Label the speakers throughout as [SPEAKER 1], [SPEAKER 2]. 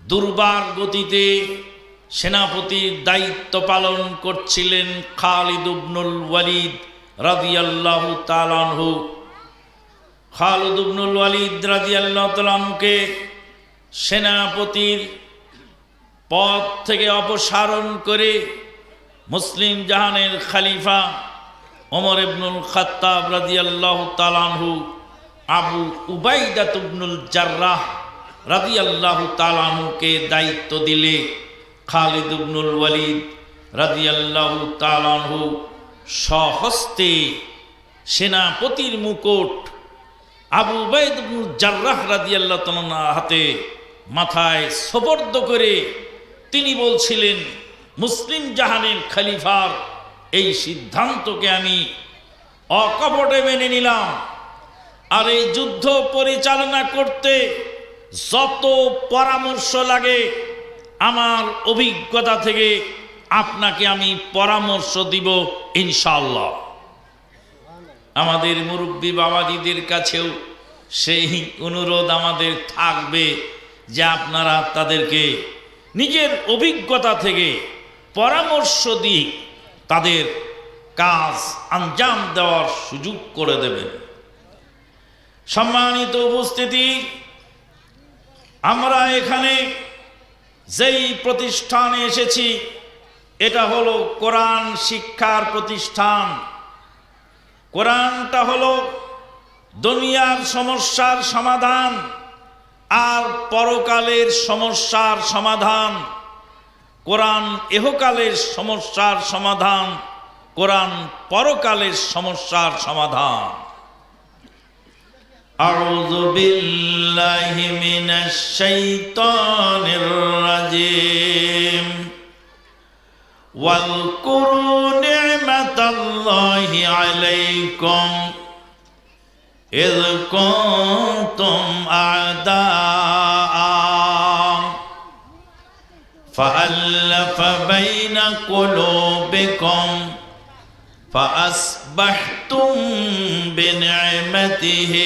[SPEAKER 1] দুর্বার গতিতে সেনাপতির দায়িত্ব পালন করছিলেন খালিদ উবনুল ওয়ালিদ রাদিয়াল্লাহু তালানহু খালিদ উবনুল ওয়ালিদ রাদিয়াল্লাহু তালানহুকে সেনাপতির পদ থেকে অপসারণ করে মুসলিম জাহানের খালিফা ওমর ইবনুল খাত্তাব রাদিয়াল্লাহু তালানহু আবু উবাইদাত ইবনুল জার্রাহ রাদিয়াল্লাহু তালানহুকে দায়িত্ব দিলে খালিদ ইবনুল ওয়ালিদ রাদিয়াল্লাহু তালানহু সহস্তে সেনাপতির মুকুট আবু উবাইদ ইবনুল জার্রাহ রাদিয়াল্লাহু তাআলার হাতে মাথায় সোপর্দ করে তিনি বলছিলেন, মুসলিম জাহানের খলিফার এই সিদ্ধান্তকে আমি অকপটে মেনে নিলাম। আর এই যুদ্ধ পরিচালনা করতে যত পরামর্শ লাগে, আমার অভিজ্ঞতা থেকে আপনাকে আমি পরামর্শ দিব ইনশাল্লাহ আমাদের মুরব্বী বাবাজিদের কাছেও সেই অনুরোধ আমাদের থাকবে যে আপনারা তাদেরকে নিজের অভিজ্ঞতা থেকে পরামর্শ দিয়ে তাদের কাজ আঞ্জাম দেওয়ার সুযোগ করে দেবেন। সম্মানিত উপস্থিতি আমরা এখানে যেই প্রতিষ্ঠানে এসেছি, এটা হলো কোরআন শিক্ষার প্রতিষ্ঠান। কোরআনটা হলো দুনিয়ার সমস্যার সমাধান আর পরকালের সমস্যার সমাধান। কোরআন এহকালের সমস্যার সমাধান, কোরআন পরকালের সমস্যার সমাধান। أعوذ بالله من الشيطان الرجيم واذكروا نعمة الله عليكم إذ كنتم أعداء فألف بين قلوبكم فأصبحتم بنعمته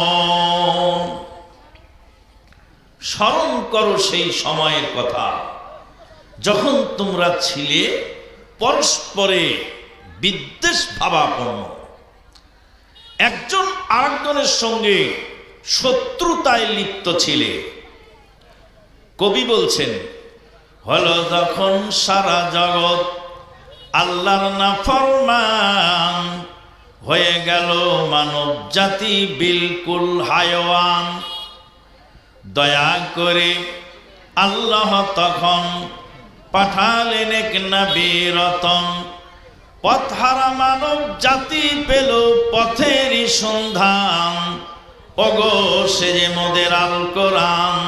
[SPEAKER 1] স্মরণ করো সেই সময়ের কথা। যখন তোমরা ছিলে, পরস্পরে বিদ্বেষ ভাবাপন্ন। একজন আরেকজনের সঙ্গে শত্রুতায় লিপ্ত ছিলে। কবি বলছেন, হল যখন সারা জগৎ আল্লাহর নাফরমান, হয়ে গেল মানব জাতি বিলকুল হায়ওয়ান। দয়া করে আল্লাহ তখন পাঠালেন এক নবীরতন পথহারা মানব জাতি পেল পথেরই সন্ধান। অগো সে যে মোদের আল কোরআন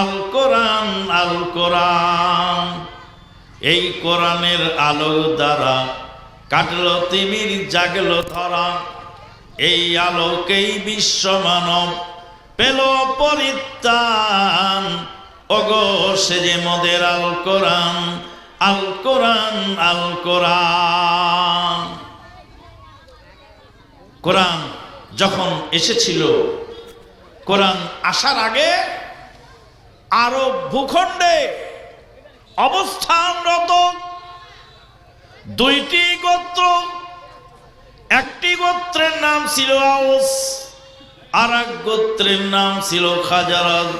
[SPEAKER 1] আল কোরআন আল কোরআন। এই কোরআনের আলো দ্বারা কাটল তিমির, জাগল ধরা। এই আলোকেই বিশ্ব মানব। পেল পরিত্রাণ। অগো সে যে মোদের আল কোরআন আল কোরআন আল কোরআন। কোরআন যখন এসেছিল, কোরআন আসার আগে আরব ভূখণ্ডে অবস্থানরত দুইটি গোত্র, একটি গোত্রের নাম ছিল আউস আর এক গোত্রের নাম ছিল খাজারাজ।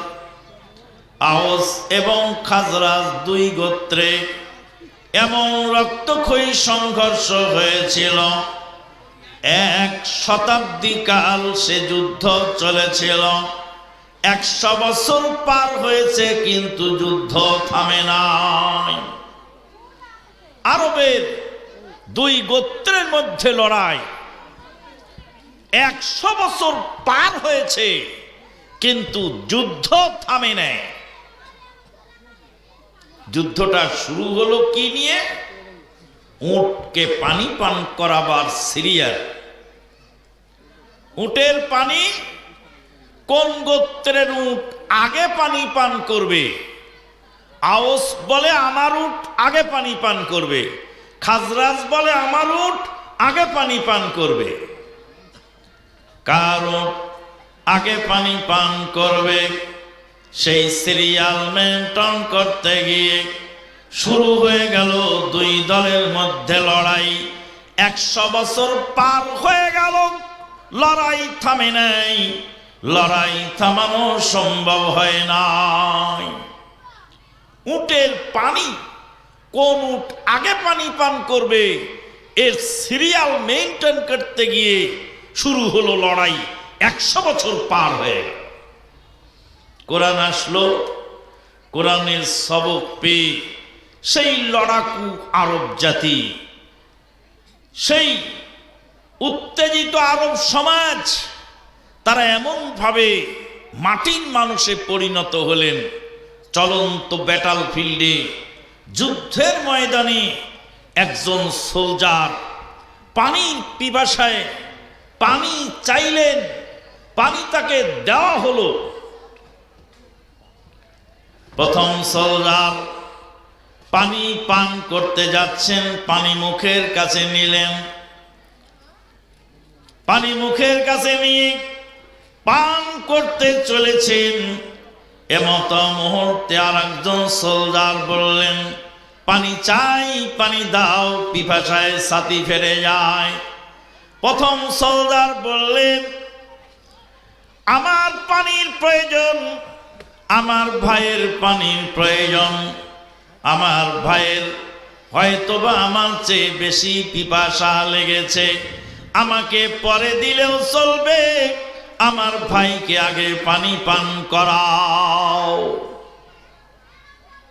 [SPEAKER 1] আওস এবং খাজরাজ দুই গোত্রে এমন রক্তক্ষয়ী সংঘর্ষ হয়েছিল। এক শতাব্দী কাল সে যুদ্ধ চলেছিল। একশো বছর পার হয়েছে, কিন্তু যুদ্ধ থামে নাই। আরবের দুই গোত্রের মধ্যে লড়াই একশো বছর পার হয়েছে, কিন্তু যুদ্ধ থামে নেয় যুদ্ধটা শুরু হলো কি নিয়ে? উটকে পানি পান করাবার সিরিয়াল। উটের পানি কোন গোত্রের উট আগে পানি পান করবে? আওস বলে আমার উট আগে পানি পান করবে। খাজরাজ বলে আমার উট আগে পানি পান করবে। কার আগে পানি পান করবে, সেই সিরিয়াল মেনটেন করতে গিয়ে শুরু হয়ে গেল দুই দলের মধ্যে লড়াই। একশো বছর পার হয়ে গেল, লড়াই থামে নাই, লড়াই থামানো সম্ভব হয় নাই। উটের পানি, কোন উট আগে পানি পান করবে, এর সিরিয়াল মেনটেন করতে গিয়ে শুরু হলো লড়াই, একশো বছর পার হয়ে গেল। কোরআন আসলো, কোরআনের সবক পেয়ে সেই লড়াকু আরব জাতি, সেই উত্তেজিত আরব সমাজ, তারা এমনভাবে মাটির মানুষে পরিণত হলেন, চলন্ত ব্যাটাল ফিল্ডে যুদ্ধের ময়দানে একজন সোলজার পানির পিপাসায় পানি চাইলেন, পানি তাকে দেওয়া হলো। প্রথম সোলজার পানি পান করতে যাচ্ছেন, পানি মুখের কাছে নিলেন। পানি মুখের কাছে নিয়ে পান করতে চলেছেন। এমত মুহূর্তে আর একজন সোলজার বললেন, পানি চাই, পানি দাও, পিপাসায় সাথী ফেরে যায়। প্রথম সোলজার বললেন, আমার পানির প্রয়োজন, আমার ভাইয়ের পানির প্রয়োজন। আমার ভাইয়ের হয়তোবা আমার চেয়ে বেশি পিপাসা লেগেছে। আমাকে পরে দিলেও চলবে। আমার ভাইকে আগে পানি পান করাও।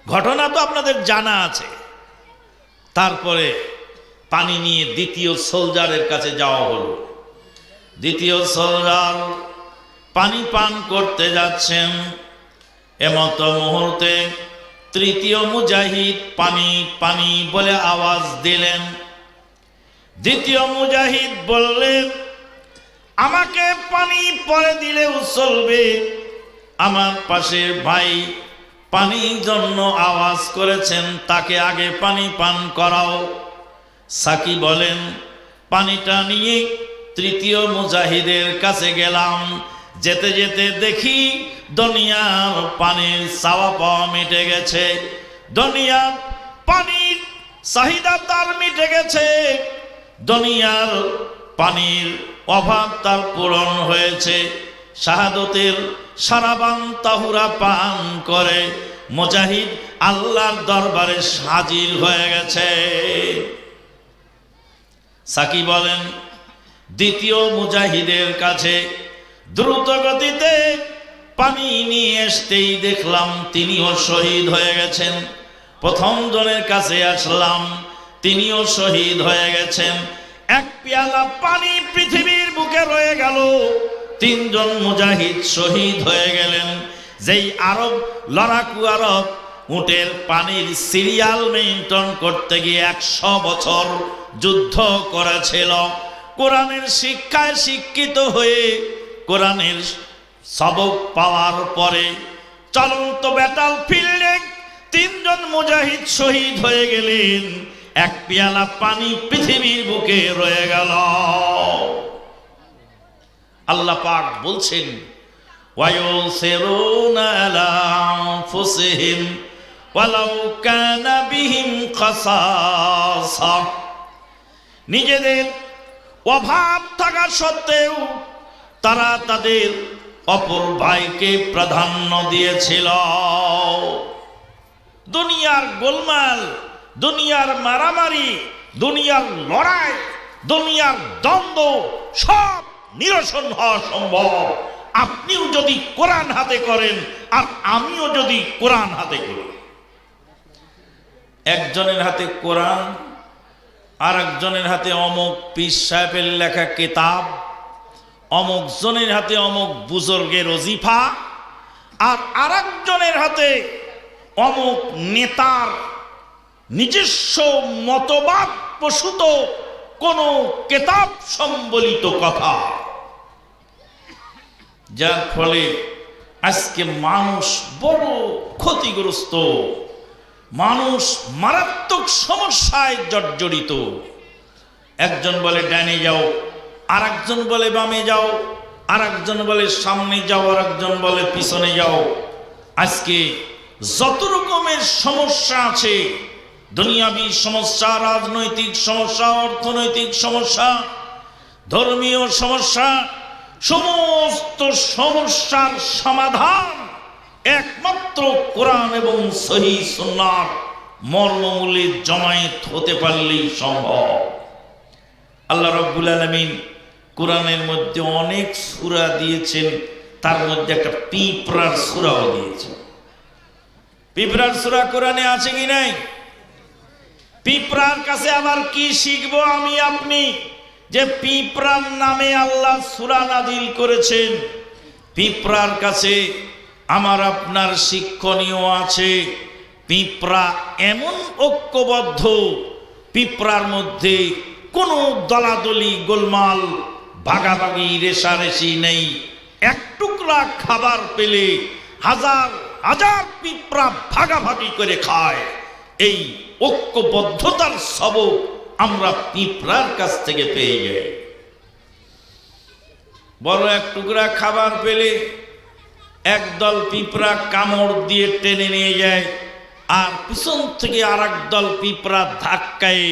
[SPEAKER 1] ঘটনা তো আপনাদের জানা আছে। তারপরে পানি নিয়ে দ্বিতীয় সোলজারের কাছে যাওয়া হলো। দ্বিতীয় সোলজার পানি পান করতে যাচ্ছেন। এমত মুহূর্তে তৃতীয় মুজাহিদ পানি পানি বলে আওয়াজ দিলেন। দ্বিতীয় মুজাহিদ বললেন, আমাকে পানি পরে দিলেও চলবে। আমার পাশের ভাই পানির জন্য আওয়াজ করেছেন, তাকে আগে পানি পান করাও। সাকি বলেন, পানিটা নিয়ে তৃতীয় মুজাহিদের কাছে গেলাম। যেতে যেতে দেখি দুনিয়ার পানির চাওয়া পাওয়া মিটে গেছে। দুনিয়ার পানির চাহিদা তার মিটে গেছে। দুনিয়ার পানির অভাব তার পূরণ হয়েছে। শাহাদতের সারাবান তাহুরা পান করে। মুজাহিদ আল্লাহর দরবারে হাজির হয়ে গেছে। সাকি বলেন, দ্বিতীয় মুজাহিদের কাছে দ্রুত গতিতে পানি নিয়ে আসতেই দেখলাম তিনিও শহীদ হয়ে গেছেন। প্রথম জনের কাছে আসলাম, তিনিও শহীদ হয়ে গেছেন। এক পেয়ালা পানি পৃথিবীর বুকে রয়ে গেল। তিনজন মুজাহিদ শহীদ হয়ে গেলেন। যেই আরব লড়াকু আরব উটের পানির সিরিয়াল মেনটেন করতে গিয়ে একশো বছর যুদ্ধ করেছিল। কোরআনের শিক্ষায় শিক্ষিত হয়ে কোরআনের সবক পাওয়ার পরে চলন্ত ব্যাটাল ফিল্ডে তিনজন মুজাহিদ শহীদ হয়ে গেলেন। এক পেয়ালা পানি পৃথিবীর বুকে রয়ে গেল। আল্লাহ পাক বলছেন ওয়ালাউ কানা বিহিম খাসাসা। নিজেদের অভাব থাকা সত্ত্বেও তারা তাদের অপর ভাইকে প্রাধান্য দিয়েছিল। দুনিয়ার গোলমাল, দুনিয়ার মারামারি, দুনিয়ার লড়াই, দুনিয়ার দ্বন্দ্ব সব নিরসন হওয়া সম্ভব। আপনিও যদি কোরআন হাতে করেন আর আমিও যদি কোরআন হাতে করি। একজনের হাতে কোরআন আর একজনের হাতে অমুক পীর সাহেবের লেখা কিতাব অমুক জনের হাতে অমুক বুজুর্গের অজিফা আর আরেকজনের হাতে অমুক নেতার নিজস্ব মতবাদ প্রসূত কোন কেতাব সম্বলিত কথা। যার ফলে আজকে মানুষ বড় ক্ষতিগ্রস্ত। মানুষ মারাত্মক সমস্যায় জর্জরিত। একজন বলে, ডানে যাও। আর একজন বলে, বামে যাও। আর একজন বলে, সামনে যাও। আর একজন বলে, পিছনে যাও। আজকে যত রকমের সমস্যা আছে, দুনিয়াবী সমস্যা, রাজনৈতিক সমস্যা, অর্থনৈতিক সমস্যা, ধর্মীয় সমস্যা, সমস্ত সমস্যার সমাধান একমাত্র কোরআন এবং সহি সুন্নার মর্মমূলে জমায়েত হতে পারলেই সম্ভব। আল্লাহ রব্বুল আলমিন কোরআনের মধ্যে অনেক সুরা দিয়েছেন, তার মধ্যে একটা পিঁপড়ার সুরাও দিয়েছেন। পিঁপড়ার সুরা কোরআনে আছে কি নাই? পিঁপড়ার কাছে আবার কি শিখব আমি, আপনি? যে পিঁপড়ার নামে আল্লাহ সুরা নাজিল করেছেন। পিঁপড়ার কাছে আমার আপনার শিক্ষণীয় আছে। পিঁপড়া এমন ঐক্যবদ্ধ, পিঁপড়ার মধ্যে কোনো দলাদলি, গোলমাল, ভাগাভাগি, রেশারেশি নেই। এক টুকরা খাবার পেলে হাজার হাজার পিঁপড়া ভাগাভাগি করে খায়। এই ঐক্যবদ্ধতার সবক আমরা পিঁপড়ার কাছ থেকে পেয়ে যাই। বড় এক টুকরা খাবার পেলে একদল পিঁপড়া কামড় দিয়ে টেনে নিয়ে যায় আর পিছন থেকে আর দল পিঁপড়া ধাক্কায়